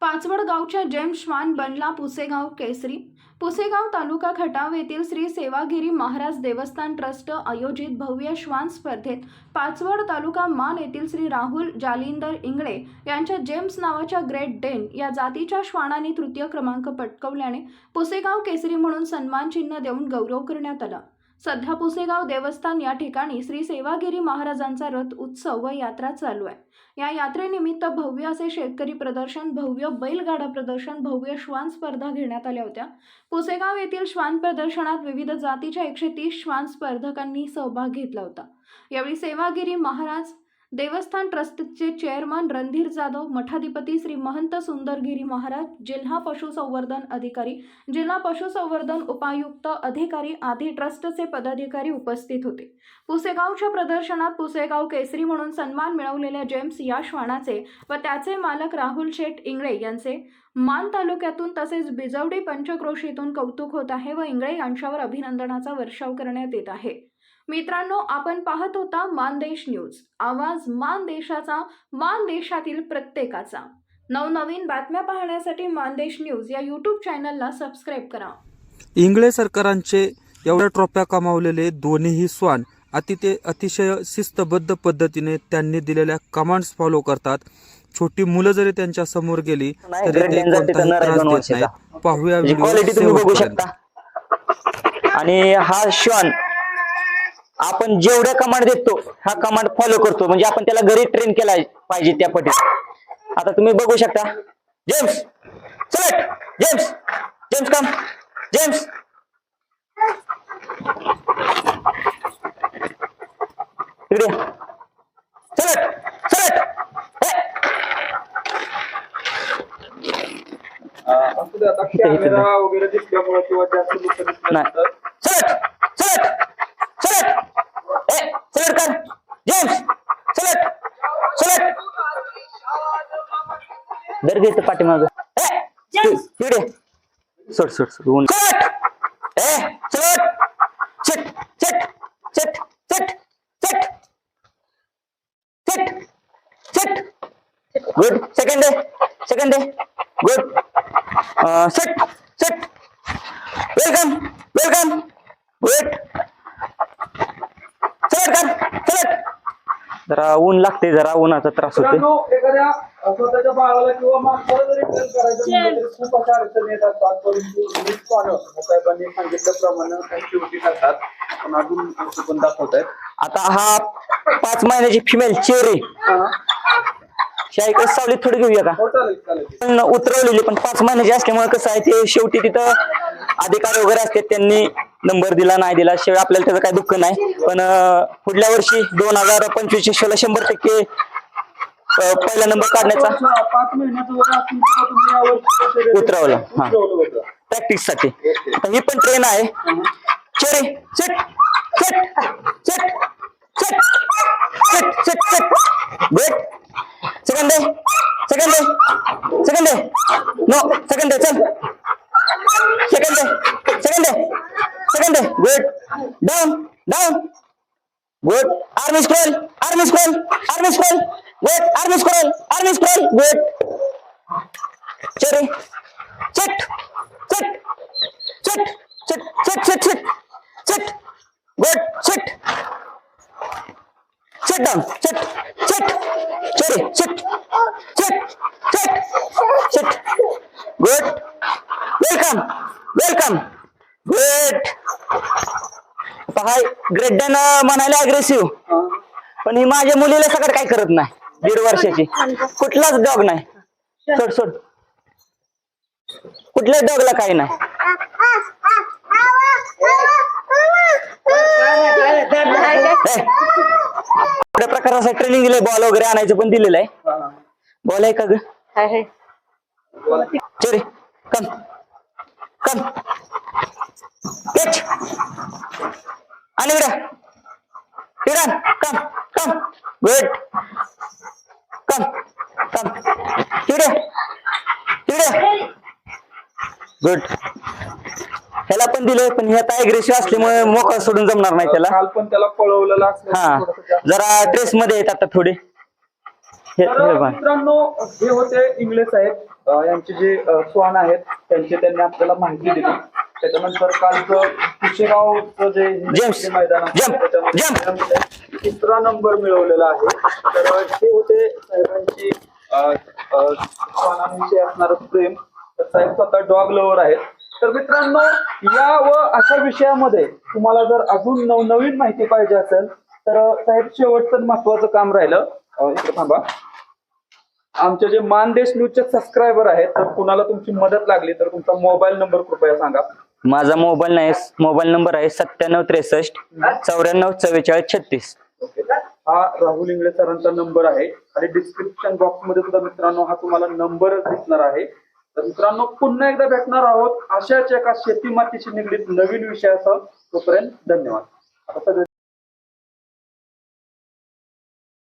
पाचवड गावच्या जेम्स श्वान बनला पुसेगाव केसरी. पुसेगाव तालुका खटाव येथील श्री सेवागिरी महाराज देवस्थान ट्रस्ट आयोजित भव्य श्वान स्पर्धेत पाचवड तालुका मान येथील श्री राहुल जालिंदर इंगळे यांच्या जेम्स नावाच्या ग्रेट डेन या जातीच्या श्वानाने तृतीय क्रमांक पटकवल्याने पुसेगाव केसरी म्हणून सन्मान चिन्ह देऊन गौरव करण्यात आला. सध्या पुसेगाव देवस्थान या ठिकाणी श्री सेवागिरी महाराजांचा रथ उत्सव व यात्रा चालू आहे. या यात्रेनिमित्त भव्य असे शेतकरी प्रदर्शन भव्य बैलगाडा प्रदर्शन भव्य श्वान स्पर्धा घेण्यात आल्या होत्या. पुसेगाव येथील श्वान प्रदर्शनात विविध जातीच्या एकशे तीस श्वान स्पर्धकांनी सहभाग घेतला होता. यावेळी सेवागिरी महाराज देवस्थान ट्रस्टचे चेअरमन रणधीर जाधव मठाधिपती श्री महंत सुंदरगिरी महाराज जिल्हा पशुसंवर्धन अधिकारी जिल्हा पशुसंवर्धन उपायुक्त अधिकारी आदी ट्रस्टचे पदाधिकारी उपस्थित होते. पुसेगावच्या प्रदर्शनात पुसेगाव केसरी म्हणून सन्मान मिळवलेल्या जेम्स या श्वानाचे व त्याचे मालक राहुल शेठ इंगळे यांचे मान तालुक्यातून तसेच बिजवडी पंचक्रोशीतून कौतुक होत आहे व इंगळे यांच्यावर अभिनंदनाचा वर्षाव करण्यात येत आहे. मित्रांनो आपण पाहत होता मानदेश न्यूज. आवाज मान देशाचा मान देशातील प्रत्येकाचा. नवनवीन बातम्या पाहण्यासाठी मानदेश न्यूज या यूट्यूब चॅनलला सबस्क्राईब करा. इंगळे सरकारांचे एवढ्या ट्रॉफ्या कमावलेले दोन्हीही स्वान अति ते अतिशय शिस्तबद्ध पद्धतीने त्यांनी दिलेल्या कमांड्स फॉलो करतात. छोटी मुलं जरी त्यांच्यासमोर गेली नाही, तरी ते कोणताही त्रास देत. नाहीत. पाहूया व्हिडिओ क्वालिटी तुम्ही बघू शेवटपर्यंत. शकता. आणि हा श्वान आपण जेवढ्या कमांड देतो हा कमांड फॉलो करतो. म्हणजे आपण त्याला घरी ट्रेन केला पाहिजे त्या पटीत. आता तुम्ही बघू शकता. जेम्स चल जेम्स जेम्स कम जेम्स इकडे चलट चलट असू दर घ्यायचं पाठीमाग इकडे सोड सोड सोड ऊन ए चलट चट चट चट चट चट चट चट। Good. Second day second day good. Set set welcome welcome. Good. जरा ऊन लागते जरा उन्हाचा त्रास होते मित्रांनो, एखाद्या स्वतःच्या बाळाला किंवा माणसाला जरी ट्रेन करायचं म्हणलं तरी खूप अशा अडचणी येतात. परंतु वीज पाहणं साहेबांनी सांगितल्याप्रमाणे काही शेवटी करतात. पण अजून असं पण दाखवत आहेत. आता हा पाच महिन्याची फिमेल चेरी शाही सावलीत थोडी घेऊया का? हो चालेल चालेल. पण उतरवलेली पण पाच महिन्याची असल्यामुळे कसं आहे ते शेवटी तिथं अधिकारी वगैरे असते त्यांनी नंबर दिला नाही दिला शिवाय आपल्याला त्याचं काही दुःख नाही. पण पुढल्या वर्षी दोन हजार पंचवीस शिवायला शंभर टक्के पहिला नंबर काढण्याचा उतरवला. हा. प्रॅक्टिससाठी. ही पण ट्रेन आहे. चरे चट चट चट चट चट चट चट wait second second second no second चल. Okay, good. Down, down. Good. Arm scroll, arm scroll, arm scroll. Good. Arm scroll, arm scroll. Good. Cherry. Sit, sit, sit, sit, sit, sit, sit, sit. Good. Sit. Sit down. Sit, sit. Cherry. Sit, sit, sit, sit. Good. Welcome, welcome. Good. Hi great done म्हणायला aggressive पण ही माझ्या मुलीला सगळं काय करत नाही. दीड वर्षाची. कुठलाच डॉग नाही. सोड सोड. कुठल्याच डॉगला काही नाही. ए, एवढ्या प्रकाराचं ट्रेनिंग दिलंय बॉल वगैरे आणायचं पण दिलेलं आहे. बॉल आहे का ग? चोरी. कम कम कॅच आणि इकडे. इकडे कम कम गुड कम कम इकडे इकडे. गुड ह्याला पण दिलंय पण हे आता अग्रेसिव्ह असल्यामुळे मोकळा सोडून जमणार नाही त्याला. काल पण त्याला पळवलेलं हा. जरा ड्रेस मध्ये आहेत आता थोडे. हे- हे बघ. मित्रांनो हे होते इंग्लिश साहेब. अं, यांचे जे अं, स्वान आहेत त्यांची त्यांनी आपल्याला माहिती दिली. त्याच्यानंतर कालचं कुशेगावचं जे जेम्स. मैदान आहे, जम्प. त्याच्यामध्ये जम्प. त्यामध्ये तिसरा नंबर मिळवलेला आहे तर हे होते साहेबांची अं, अं, श्वानांविषयी असणारं प्रेम तर साहेब स्वतः डॉग लवर आहेत तर मित्रांनो या व अशा विषयामध्ये तुम्हाला जर अजून नवनवीन माहिती पाहिजे असेल तर साहेब शेवटचं महत्वाचं काम राहिलं अं, इकडे थांबा आमचे जे मानदेश न्यूजचे सबस्क्रायबर आहेत तर कुणाला तुमची मदत लागली तर तुमचा मोबाईल नंबर कृपया सांगा माझा मोबाईल नाही मोबाईल नंबर आहे सत्त्याण्णव त्रेसष्ट चौऱ्याण्णव चव्वेचाळीस छत्तीस. हा राहुल इंगळे सरांचा नंबर आहे. आणि डिस्क्रिप्शन बॉक्समध्ये सुद्धा मित्रांनो हा तुम्हाला नंबरच दिसणार आहे. तर मित्रांनो पुन्हा एकदा भेटणार आहोत अशाच एका शेती मातीशी निगडीत नवीन विषयासह. तोपर्यंत धन्यवाद. आता